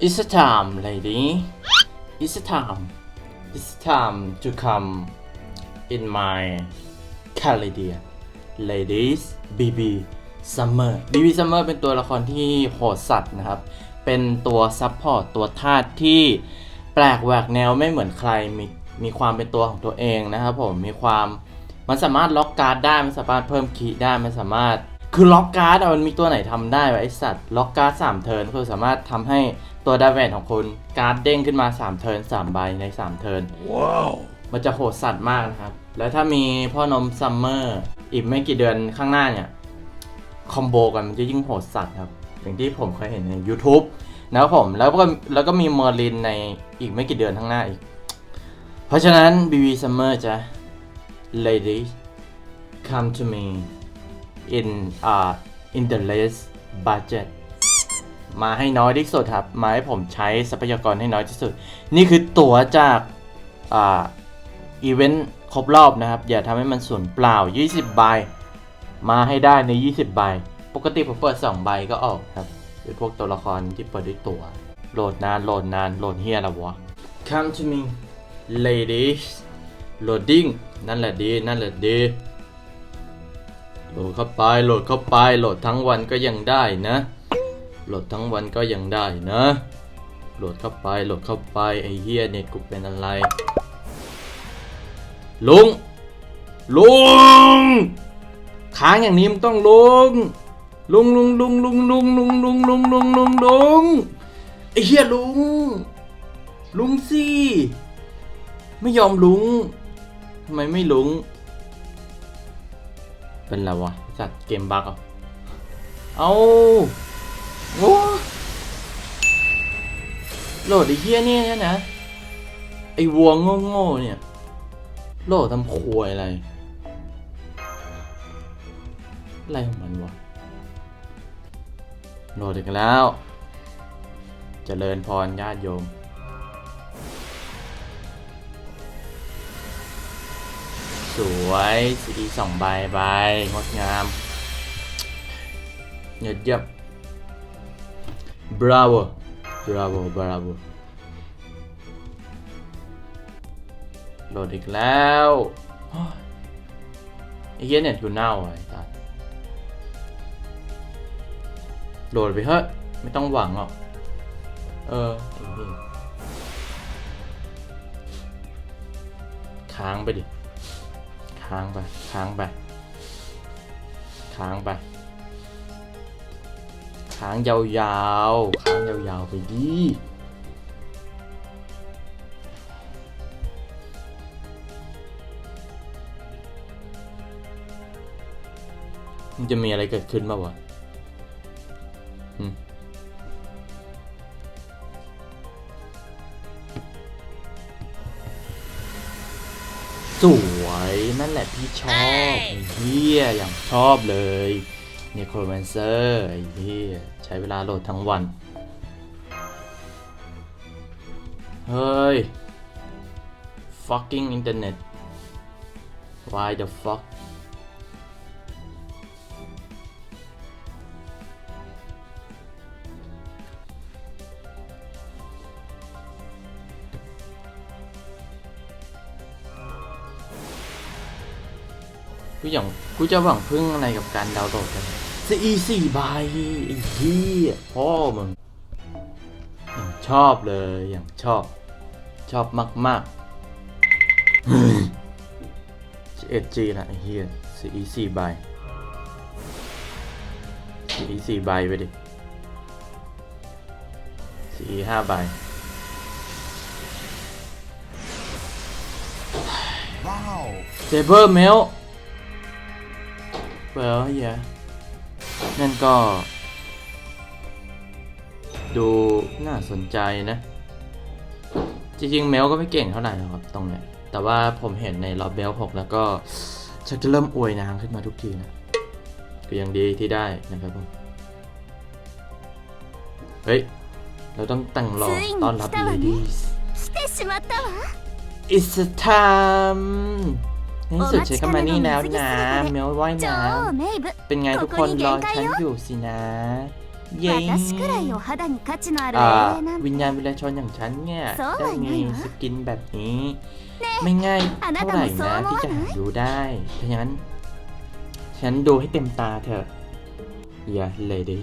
It's time lady It's time It's time to come in my calendar ladies BB Summer BB Summer เป็นตัวละครที่โหดสัตว์นะครับ เป็นตัวซับพอร์ตตัวธาตุที่แปลกแหวกแนวไม่เหมือนใครมีมีความเป็นตัวของตัวเองนะครับผมมีความมันสามารถล็อกการ์ดได้ มันสามารถเพิ่มคีย์ได้ มันสามารถ คือล็อกการ์ดอะมันมีตัวไหนทำได้วะไอสัตว์ล็อกการ์ดสามเทิร์นคือสามารถทำให้ตัวดาเวนของคุณการ์ดเด้งขึ้นมา3เทิร์น3ใบใน3เทิร์นว้าวมันจะโหดสัตว์มากนะครับ แล้วถ้ามีพ่อนมซัมเมอร์อีกไม่กี่เดือนข้างหน้าเนี่ยคอมโบกันมันจะยิ่งโหดสัตว์ครับ อย่างที่ผมเคยเห็นใน YouTube นะครับผมแล้วก็แล้วก็มีเมอร์ลินในอีกไม่กี่เดือนข้างหน้าอีก เพราะฉะนั้น BB Summer จะ ladies come to me in uh in the less budget มาให้น้อยที่สุดครับ มาให้ผมใช้ทรัพยากรให้น้อยที่สุด นี่คือตั๋วจากอ่าอีเวนต์ครบรอบนะครับ อย่าทำให้มันสูญเปล่า 20 ใบ มาให้ได้ใน 20 ใบ ปกติผมเปิด 2 ใบก็ออกครับเป็นพวกตัวละครที่เปิดด้วยตัวโหลดนานโหลดนานโหลดเฮียล้ววะ Come to me ladies loading นั่นแหละดี นั่นแหละดี โหลดเข้าไปโหลดเข้าไปโหลดทั้งวันก็ยังได้นะ โหลดทั้งวันก็ยังได้นะ โหลดเข้าไปโหลดเข้าไปไอ้เฮียเน็ตกูเป็นอะไร ลุง ลุงค้างอย่างนี้มันต้องลุงลุงลุงลุงลุงลุงลุงลุงลุงลุงลุงลุงไอ้เฮียลุง ลุงสิไม่ยอมลุงทำไมไม่ลุง เป็นไรวะจัดเกมบักเอะเอาโอ้โหลดไอ้เฮียนี่นะ ไอ้วัวโง่ๆเนี่ย โหลดทำควยอะไร อะไรของมันวะ โหลดอีกแล้วเจริญพรญาติโยม สวยสีดีสองใบใบงดงามเยี่ยมเยี่ยม bravo bravo bravo โหลดอีกแล้วไอ้เหี้ยเน็ตกูเน่าไอ้สัสโหลดไปเถอะไม่ต้องหวังหรอก เออค้างไปดิ ค้างไปค้างไปค้างไปค้างยาวๆค้างยาวๆไปดิมันจะมีอะไรเกิดขึ้นบ้างวะสวยนั่น แหละที่ชอบไอ้เหี้ยอย่างชอบเลยเนโครแมนเซอร์ไอ้เหี้ยใช้เวลาโหลดทั้งวัน เฮ้ย fucking internet why the fuck กูอย่างกูจะหวังพึ่งอะไรกับการดาวน์โหลดกันซีอีสี่ใบไอ้เหี้ยพ่อมึงอย่างชอบเลยอย่างชอบ ชอบมากมากเอ็ดจีนะไอ้เหี้ยซีอีสี่ใบซีอีสี่ใบไปดิซีอีห้าใบว้าวเซเบอร์เมล เปล่าเฮีนั่นก็ ดูน่าสนใจนะ จริงๆ แมวก็ไม่เก่งเท่าไหร่นะครับตรงเนี้ย แต่ว่าผมเห็นในรอบเบลหกแล้วก็ชักจะเริ่มอวยนางขึ้นมาทุกทีนะ ก็ยังดีที่ได้นะครับผม เฮ้ย เราต้องตั้งรอตอนรับเลดี้ It's time ในที่สุดฉันก็มานี่แล้วนะ เมลว่ายน้ำเป็นไงทุกคนรอฉันอยู่สินะเย้วิญญาณวิญาชนอย่างฉันเนี่ยได้มีสกินแบบนี้ ไม่ง่ายเท่าไหร่นะที่จะดูได้เพราะฉะนั้น ฉันดูให้เต็มตาเถอะ Yeah lady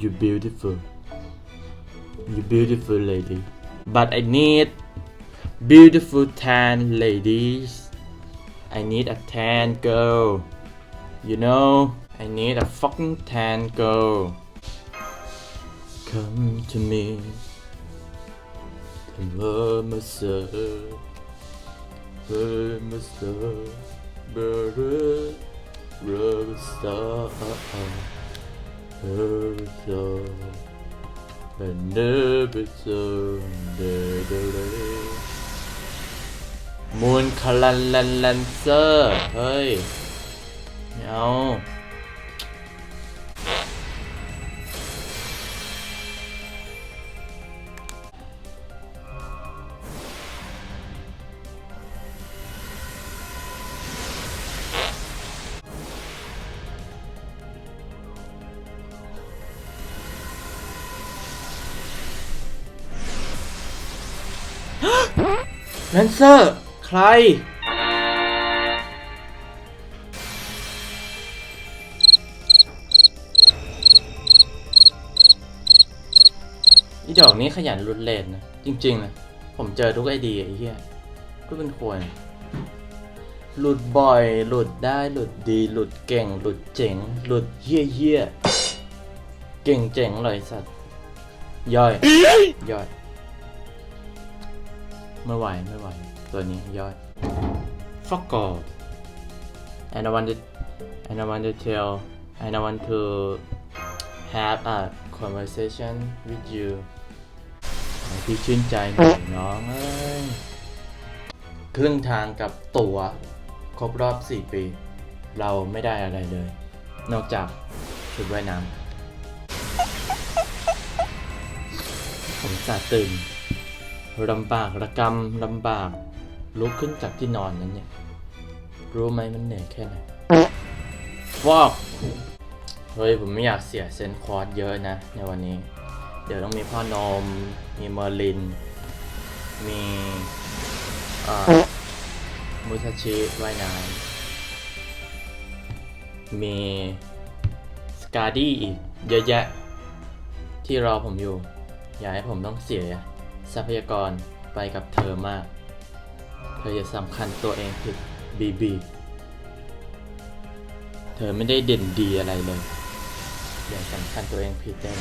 you beautiful you beautiful lady but I need beautiful tan ladies I need a tan girl you know I need a fucking tan girl come to me Come on, sir. Come on, sir. Brother, brother, star. Brother, star. But never so. มูนคาลันลันลันเซอร์ เฮ้ยไม่เอาแลนเซอร์ ใคร อีดอกนี้ขยันรุนเลนนะ จริงๆนะผมเจอทุกไอเดียไอ้เหี้ยก็เป็นควร หลุดบ่อย หลุดได้ หลุดดี หลุดเก่ง หลุดเจ๋ง หลุดเหี้ยเหี้ยเก่งเจ๋งเลยสัตว์ ย่อย ย่อย ไม่ไหว ไม่ไหว ตัวนี้ย่อย fuck off and I want to and I want to tell and I want to have a conversation with you ให้พี่ชื่นใจหน่อยน้องเอ้ยครึ่งทางกับตั๋วครบรอบ 4 ปี เราไม่ได้อะไรเลย นอกจากชุดว่ายน้ำผมสาตื่นลำบากระกำลำบาก ลุกขึ้นจากที่นอนนั้นเนี่ย รู้ไหมมันเหนื่อยแค่ไหนฟอกเฮ้ย ผมไม่อยากเสียเซนคอร์สเยอะนะ ในวันนี้ เดี๋ยวต้องมีพ่อนม มีเมอร์ลิน มีเอ่อมุทาชิว่ายน้ำมีสกาดี้อีกเยอะแยะ ที่รอผมอยู่ อย่าให้ผมต้องเสียทรัพยากรไปกับเธอมากเธออย่าสำคัญตัวเองผิดบีบี เธอไม่ได้เด่นดีอะไรเลย อย่าสำคัญตัวเองผิดได้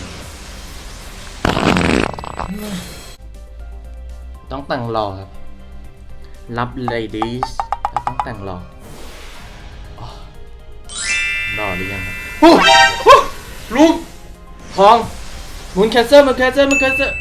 ต้องแต่งรอครับ รับ ladies ต้องแต่งรออ๋อรอหรือยังครับลุงทองหมุนแคสเซอร์มันแคสเซอร์มันแคสเซอร์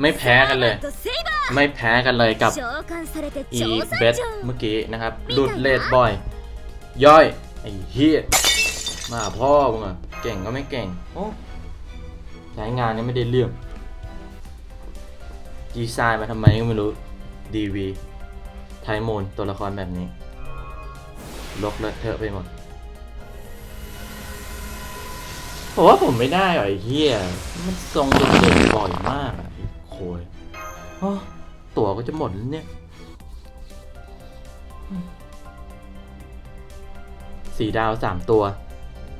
ไม่แพ้กันเลย ไม่แพ้กันเลยกับอีเบสเมื่อกี้นะครับลุดเลดบอย ย่อย ไอ้เฮียมาพ่อมึงอะเก่งก็ไม่เก่งโอ้ใช้งานนี่ไม่ได้เรื่องดีไซน์มาทำไมก็ไม่รู้ดีวีไทโมนตัวละครแบบนี้ ลกเลอะเทอะไปหมดผมว่าผมไม่ได้หรอไอ้เฮียมันทรงเด็กๆบ่อยมาก ยโอ้ตั๋วก็จะหมดแล้วเนี่ย สีดาวสามตัว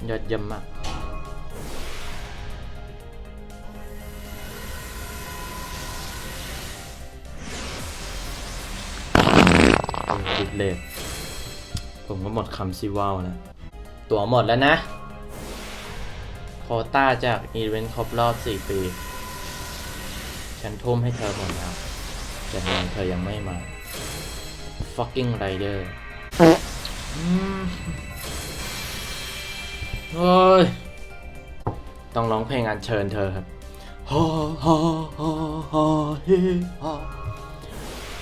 ยอดเยี่ยมมากดิดเลดผมก็หมดคำซิว่าวนะ ตัวหมดแล้วนะ โควต้าจากอีเวนต์ครบรอบ 4 ปี ฉันทุ่มให้เธอหมดแล้วแต่ทำไมเธอยังไม่มา fucking rider โอ้ย ต้องร้องเพลงอันเชิญเธอครับฮาฮาฮาฮาเฮฮา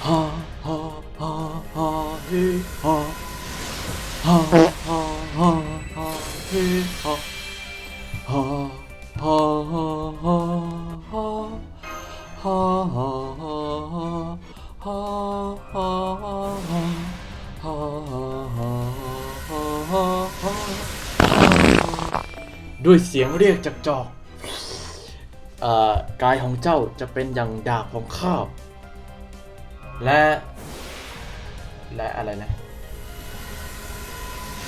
ฮาฮาฮาฮาเฮฮาฮาฮาฮาเฮฮา ด้วยเสียงเรียกจากจอกกายของเจ้าจะเป็นอย่างดาบของข้าและ และอะไรนะ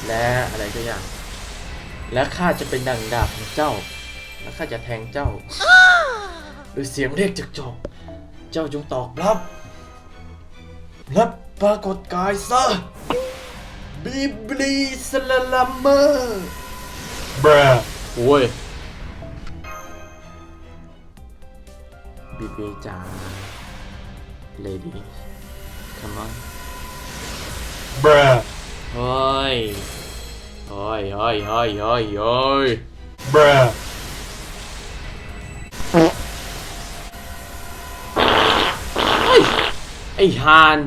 และอะไรก็อย่าง และข้าจะเป็นดังดาบของเจ้า และข้าจะแทงเจ้าด้วยเสียงเรียกจากจอกเจ้าจงตอบรับ รับปรากฏกายซะบิบลีสลาลัมเมอร์ Bruh. โอ้ยบีบีจ๋า lady come on Bruh. เฮ้ยเฮ้ยเฮ้ยเฮ้ยเฮ้ยเฮ้ย Bruh. เฮ้ยไอ้ฮาน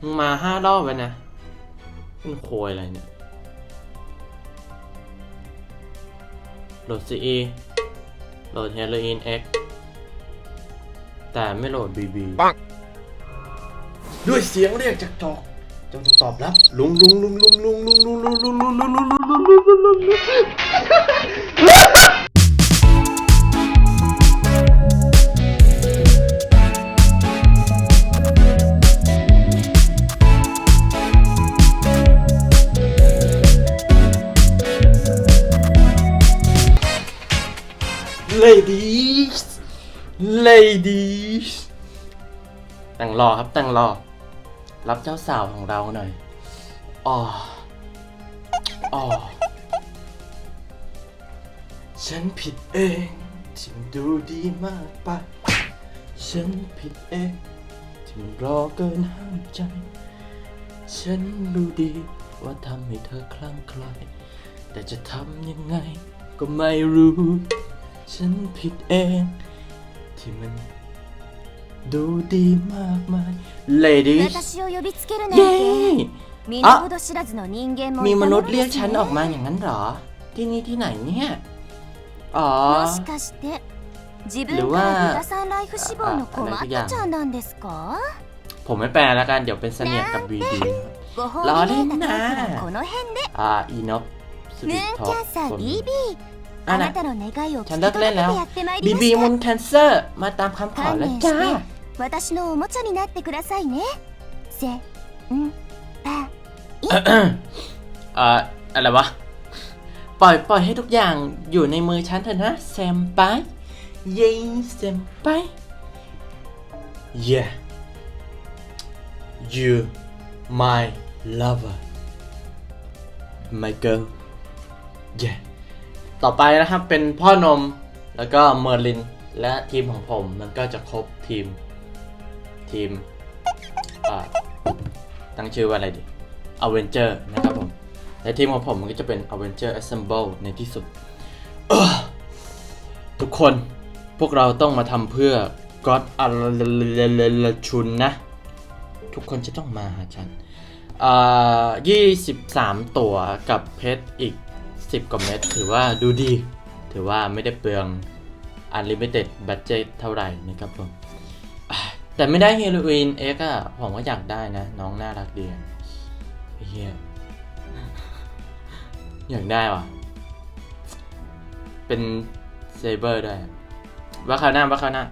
มึงมาห้ารอบแล้วนะเป็นโคยอะไรเนี่ย โหลดซีโหลดเฮโรอีนเอ็กแต่ไม่โหลดบีบีปังด้วยเสียงเรียกจากจอกจงตอบรับลุงลุงลุงลุงลุงลุงลุงลุงลุงลุงลุงลุงลุงลุงลุง ladies ladies แต่งรอครับแต่งรอ รับเจ้าสาวของเราหน่อยอ๋ออ๋อฉันผิดเองที่มันดูดีมากไป ฉันผิดเองที่มันรอเกินห้ามใจ ฉันรู้ดีว่าทำให้เธอคลั่งไคล้แต่จะทำยังไงก็ไม่รู้ ฉันผิดเอง ที่มันดูดีมากมาย ladies 私を呼びつけるな เย้ んて身の程知らずの人間も มี い ม た นุ も ษ の ย์ で เรียก す ฉันออกมา ね อย่างนั้นเหรอ ที่นี่ที่ไหนเนี่ย อ๋อ もしかして自分หรือ か ว่า ら豚さんライフ志望の困っああอะไรสักอย่าง たちゃんなんですか ผมไม่แปลแล้วกัน เดี๋ยวเป็นเสนียดกับบีดี ご褒 ล้อ 美 เล่ め น いた นะ タイプはこの辺で อ่า อีนอฟส ム วิต ーン ท็อ キ ป ャンサー BB อ่ะ あ นะ なたの願いを聞き ฉันเลิก 届 เล่ け น て แล้ว やってまい บี りま บี し มุ た นแคนเซอร์ มาตามคำขอ 観 แล้ว 念 จ้า して私のおもちゃになってくださいねせんぱ อ่าอะไรวะ ปล่อยปล่อยให้ทุกอย่างอยู่ในมือฉันเถอะนะแซมไปเย้แซมไป yeah you my lover my girl yeah ต่อไปนะครับเป็นพ่อนมแล้วก็เมอร์ลินและทีมของผมมันก็จะครบทีมทีมตั้งชื่อว่าอะไรดี Avenger นะครับผมและทีมของผมมันก็จะเป็น Avenger Assemble ในที่สุด ทุกคนพวกเราต้องมาทำเพื่อ God a l c h u n นะ ทุกคนจะต้องมาหาฉันอ่า23 ตัวกับเพชรอีก 10 กว่าเม็ดถือว่าดูดี ถือว่าไม่ได้เปลือง Unlimited Budget เท่าไหร่นะครับผม แต่ไม่ได้เฮโรอีนเอ็กอะผมก็อยากได้นะ น้องน่ารักดีเฮียอยากได้ว่ะ เป็นเซเบอร์ด้วยว่าคราวหน้าว่าคราวหน้า